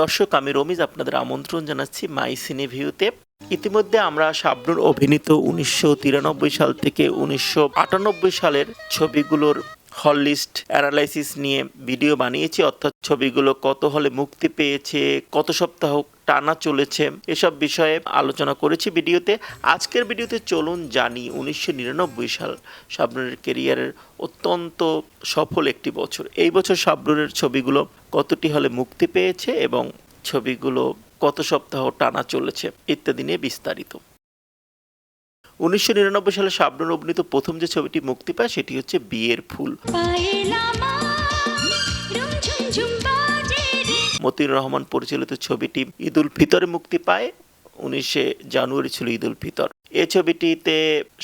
দর্শক, আমি রমিজ আপনাদের আমন্ত্রণ জানাচ্ছি মাই সিনে ভিউতে ইতিমধ্যে আমরা শাবনুর অভিনীত উনিশশো তিরানব্বই সাল থেকে উনিশশো আটানব্বই সালের ছবিগুলোর হল লিস্ট অ্যানালাইসিস নিয়ে ভিডিও বানিয়েছি। অর্থাৎ ছবিগুলো কত হলে মুক্তি পেয়েছে, কত সপ্তাহ টানা চলেছে। এসব বিষয়ে আলোচনা করেছি ভিডিওতে। আজকের ভিডিওতে চলুন জানি উনিশশো নিরানব্বই সাল শাবনুরের কেরিয়ারের অত্যন্ত সফল একটি বছর। এই বছর শাবনুরের ছবিগুলো কতটি হলে মুক্তি পেয়েছে এবং ছবিগুলো কত সপ্তাহ টানা চলেছে ইত্যাদি নিয়ে বিস্তারিত। উনিশশো নিরানব্বই সালে শাবনুর অভিনীত প্রথম যে ছবিটি মুক্তি পায় সেটি হচ্ছে বিয়ের ফুল। মতিউর রহমান পরিচালিত ছবিটি ঈদুল ফিতরে মুক্তি পায়, উনিশে জানুয়ারি ছিল ঈদুল ফিতর। এ ছবিটিতে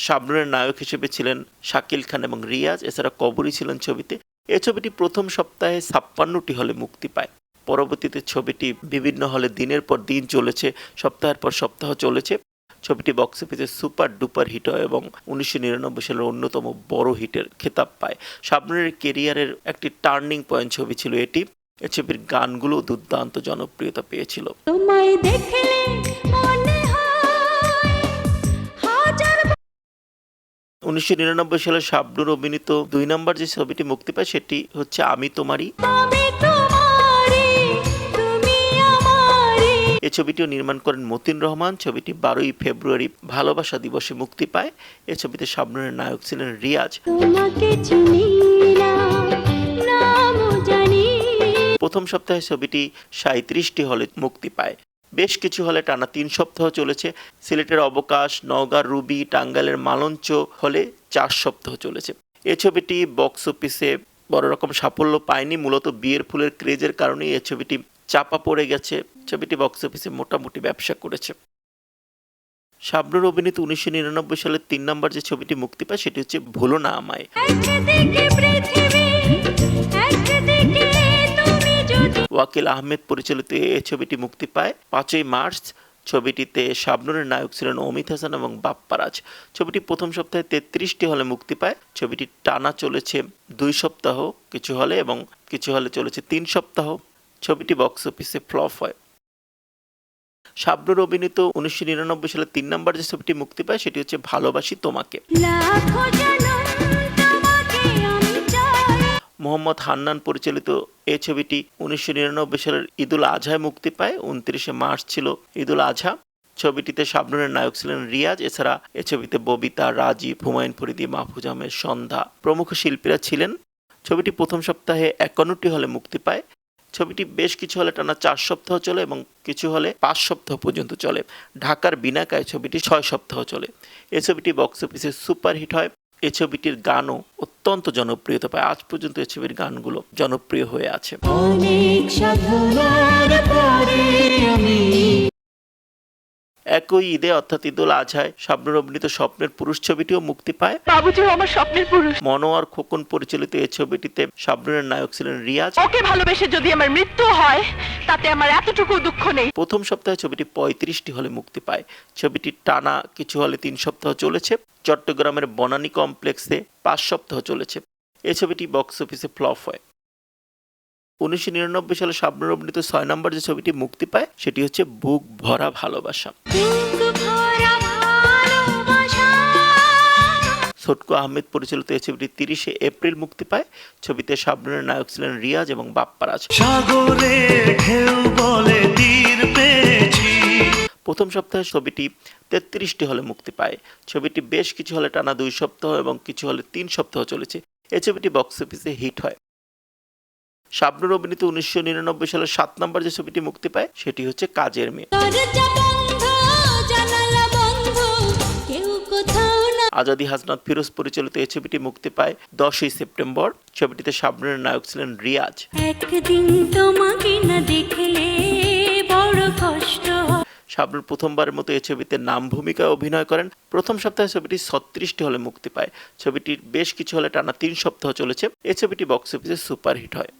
শাবনুরের নায়ক হিসেবে ছিলেন শাকিল খান এবং রিয়াজ, এছাড়া কবরী ছিলেন ছবিতে। এ ছবিটি প্রথম সপ্তাহে ছাপ্পান্নটি হলে মুক্তি পায়। পরবর্তীতে ছবিটি বিভিন্ন হলে দিনের পর দিন চলেছে, সপ্তাহের পর সপ্তাহ চলেছে। ছবিটি বক্স অফিসে সুপার ডুপার হিট হয় এবং উনিশশো নিরানব্বই সালের অন্যতম বড় হিটের খেতাব পায়। শাবনুরের কেরিয়ারের একটি টার্নিং পয়েন্ট ছবি ছিল এটি। এ ছবির গানগুলো দুর্দান্ত জনপ্রিয়তা পেয়েছিল। তোমায় দেখলে মনে উনিশশো নিরানব্বই সালে শাবনুর অভিনীত দুই নম্বর যে ছবিটি মুক্তি পায় সেটি হচ্ছে আমি তোমারই। এই ছবিটিও নির্মাণ করেন মতিন রহমান ছবিটি বারোই ফেব্রুয়ারি ভালোবাসা দিবসে মুক্তি পায়। এ ছবিতে শাবনুরের নায়ক ছিলেন রিয়াজ। প্রথম সপ্তাহে ছবিটি সাঁত্রিশটি হলে মুক্তি পায়। বেশ কিছু হলে টানা তিন সপ্তাহ চলেছে। সিলেটের অবকাশ, নওগাঁর রুবি, টাঙ্গাইলের মালঞ্চ হলে চার সপ্তাহ চলেছে। এ ছবিটি বক্স অফিসে বড় রকম সাফল্য পায়নি। মূলত বিয়ের ফুলের ক্রেজের কারণেই এ ছবিটি চাপা পড়ে গেছে। ছবিটি বক্স অফিসে মোটামুটি ব্যবসা করেছে। শাবনুর অভিনীত উনিশশো নিরানব্বই সালের তিন নম্বর যে ছবিটি মুক্তি পায়, সেটি হচ্ছে ভুলো না আমায় ওয়াকিল আহমেদ পরিচালিত এই ছবিটি মুক্তি পায়। পাঁচই মার্চ ছবিটিতে শাবনুরের নায়ক ছিলেন অমিত হাসান এবং বাপ্পারাজ। ছবিটি প্রথম সপ্তাহে তেত্রিশটি হলে মুক্তি পায়। ছবিটি টানা চলেছে দুই সপ্তাহ, কিছু হলে এবং কিছু হলে চলেছে তিন সপ্তাহ। ছবিটি বক্স অফিসে ফ্লপ হয়। শাবনুর অভিনীত উনিশশো নিরানব্বই সালে তিন নম্বর যে ছবিটি মুক্তি পায়, সেটি হচ্ছে ভালোবাসি তোমাকে। লাখো মোহাম্মদ হান্নান পরিচালিত এই ছবিটি উনিশশো নিরানব্বই সালের ঈদুল আজহায় মুক্তি পায়, উনত্রিশে মার্চ ছিল ঈদুল আজহা। ছবিটিতে শাবনুরের নায়ক ছিলেন রিয়াজ, এছাড়া এ ছবিতে ববিতা, রাজীব, হুমায়ুন ফরিদি, মাহফুজ আহমেদ, সন্ধ্যা প্রমুখ শিল্পীরা ছিলেন। ছবিটি প্রথম সপ্তাহে একান্নটি হলে মুক্তি পায়। ছবিটি বেশ কিছু হলে টানা চার সপ্তাহ চলে এবং কিছু হলে পাঁচ সপ্তাহ পর্যন্ত চলে। ঢাকার বিনাকায় ছবিটি ছয় সপ্তাহ চলে। এ ছবিটি বক্স অফিসে সুপারহিট হয়। এ ছবিটির গানও অত্যন্ত জনপ্রিয়তা পায়। আজ পর্যন্ত এ ছবির গানগুলো জনপ্রিয় হয়ে আছে। একই ঈদে অর্থাৎ ঈদুল আজহায় শাবনুর অভিনীত স্বপ্নের পুরুষ ছবিটিও মুক্তি পায়। বাবুজি আমার স্বপ্নের পুরুষ। মনোয়ার খোকন পরিচালিত এই ছবিটিতে শাবনুরের নায়ক ছিলেন রিয়াজ। ওকে ভালোবেসে যদি আমার মৃত্যু হয় তাতে আমার এতটুকু দুঃখ নেই। প্রথম সপ্তাহে ছবিটি পঁয়ত্রিশটি হলে মুক্তি পায়। ছবিটি টানা কিছু হলে তিন সপ্তাহ চলেছে। চট্টগ্রামের বনানী কমপ্লেক্সে পাঁচ সপ্তাহ চলেছে। এই ছবিটি বক্স অফিসে ফ্লপ হয়। উনিশশো নিরানব্বই সালে শাবনুর অভিনীত ছয় নম্বর যে ছবিটি মুক্তি পায় সেটি হচ্ছে বুক ভরা ভালোবাসা। বুক ভরা ভালোবাসা। ছোটকু আহমেদ পরিচালিত এই ছবিটি তিরিশে এপ্রিল মুক্তি পায়। ছবিতে শাবনুরের নায়ক ছিলেন রিয়াজ এবং বাপ্পারাজ। সাগরে ঢেউ বলে তীর পেয়েছি। প্রথম সপ্তাহে ছবিটি তেত্রিশটি হলে মুক্তি পায়। ছবিটি বেশ কিছু হলে টানা দুই সপ্তাহ এবং কিছু হলে তিন সপ্তাহ চলেছে। এই ছবিটি বক্স অফিসে হিট হয়। শাবনুর অভিনীত উনিশশো নিরানব্বই সালের সাত নম্বর যে ছবিটি মুক্তি পায় সেটি হচ্ছে কাজের মেয়ে। আজাদি হাসনাত ফিরোজ পরিচালিত এই ছবিটি মুক্তি পায় দশই সেপ্টেম্বর। ছবিটিতে শাবনুরের নায়ক ছিলেন রিয়াজ। একদিন তোমাকে না দেখলে বড় কষ্ট শাবনুর প্রথমবারের মতো এই ছবিতে নাম ভূমিকায় অভিনয় করেন। প্রথম সপ্তাহে ছবিটি ছত্রিশটি হলে মুক্তি পায়। ছবিটির বেশ কিছু হলে টানা তিন সপ্তাহ চলেছে। এই ছবিটি বক্স অফিসে সুপারহিট হয়।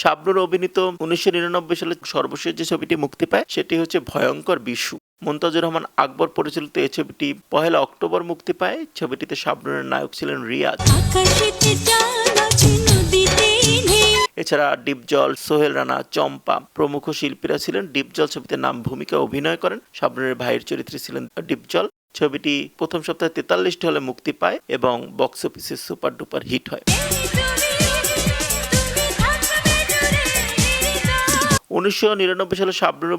শাবনুর অভিনীত উনিশশো নিরানব্বই সালে সর্বশেষ যে ছবিটি মুক্তি পায় সেটি হচ্ছে ভয়ঙ্কর বিশু। মন্তাজুর রহমান আকবর পরিচালিত এই ছবিটি পহেলা অক্টোবর মুক্তি পায়। ছবিটিতে শাবনুরের নায়ক ছিলেন রিয়াজ। এছাড়া ডিপজল সোহেল রানা চম্পা প্রমুখ শিল্পীরা ছিলেন। ডিপজল ছবিতে নাম ভূমিকা অভিনয় করেন। শাবনুরের ভাইয়ের চরিত্রে ছিলেন ডিপজল। ছবিটি প্রথম সপ্তাহে তেতাল্লিশটি হলে মুক্তি পায় এবং বক্স অফিসে সুপার ডুপার হিট হয়। উনিশশো নিরানব্বই সালে শাবনুর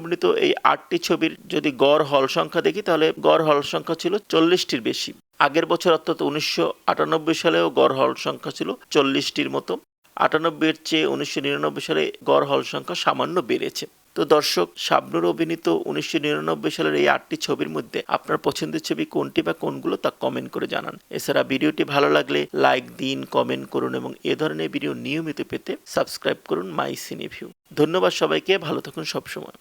এই আটটি ছবির যদি গড় হল সংখ্যা দেখি, তাহলে গড় হল সংখ্যা ছিল চল্লিশটির বেশি। আগের বছর অর্থাৎ উনিশশো আটানব্বই সালেও গড় হল সংখ্যা ছিল চল্লিশটির মতো। আটানব্বইয়ের চেয়ে উনিশশো নিরানব্বই সালে গড় হল সংখ্যা সামান্য বেড়েছে। তো দর্শক, শাবনুর অভিনীত উনিশশো নিরানব্বই সালের এই আটটি ছবির মধ্যে আপনার পছন্দের ছবি কোনটি বা কোনগুলো তা কমেন্ট করে জানান। এছাড়া ভিডিওটি ভালো লাগলে লাইক দিন কমেন্ট করুন এবং এ ধরনের ভিডিও নিয়মিত পেতে সাবস্ক্রাইব করুন মাই সিনেভিউ ধন্যবাদ সবাইকে, ভালো থাকুন সবসময়।